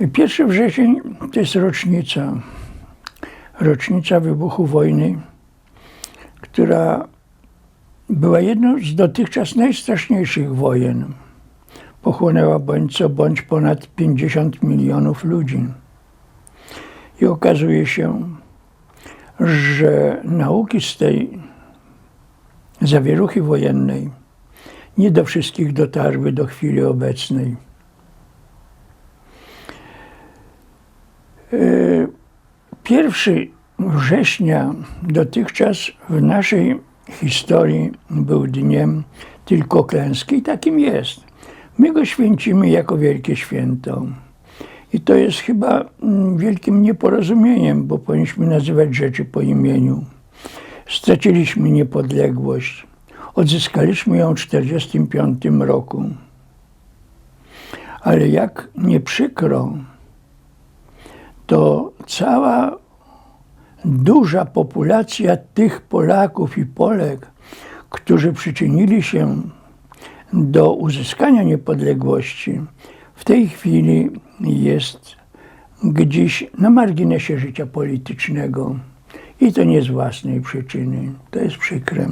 1 wrzesień to jest rocznica, rocznica wybuchu wojny, która była jedną z dotychczas najstraszniejszych wojen. Pochłonęła bądź co bądź ponad 50 milionów ludzi. I okazuje się, że nauki z tej zawieruchy wojennej nie do wszystkich dotarły do chwili obecnej. Pierwszy września dotychczas w naszej historii był dniem tylko klęski i takim jest. My go święcimy jako wielkie święto. I to jest chyba mm, wielkim nieporozumieniem, bo powinniśmy nazywać rzeczy po imieniu. Straciliśmy niepodległość. Odzyskaliśmy ją w 1945 roku. Ale jak nie przykro, to cała duża populacja tych Polaków i Polek, którzy przyczynili się do uzyskania niepodległości, w tej chwili jest gdzieś na marginesie życia politycznego. I to nie z własnej przyczyny. To jest przykre.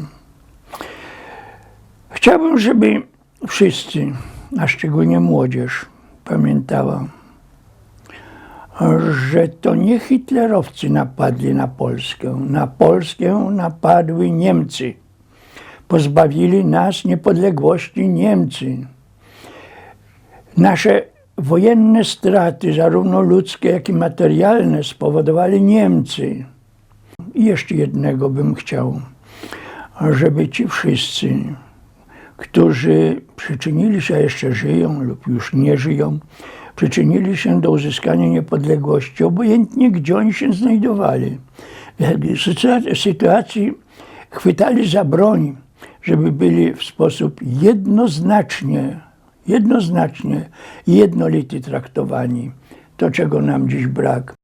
Chciałbym, żeby wszyscy, a szczególnie młodzież, pamiętała, że to nie hitlerowcy napadli na Polskę. Na Polskę napadły Niemcy. Pozbawili nas niepodległości Niemcy. Nasze wojenne straty, zarówno ludzkie, jak i materialne, spowodowali Niemcy. I jeszcze jednego bym chciał, żeby ci wszyscy, którzy przyczynili się, a jeszcze żyją lub już nie żyją, przyczynili się do uzyskania niepodległości, obojętnie gdzie oni się znajdowali. W sytuacji chwytali za broń, żeby byli w sposób jednoznacznie, jednoznacznie jednolity traktowani. To, czego nam dziś brak.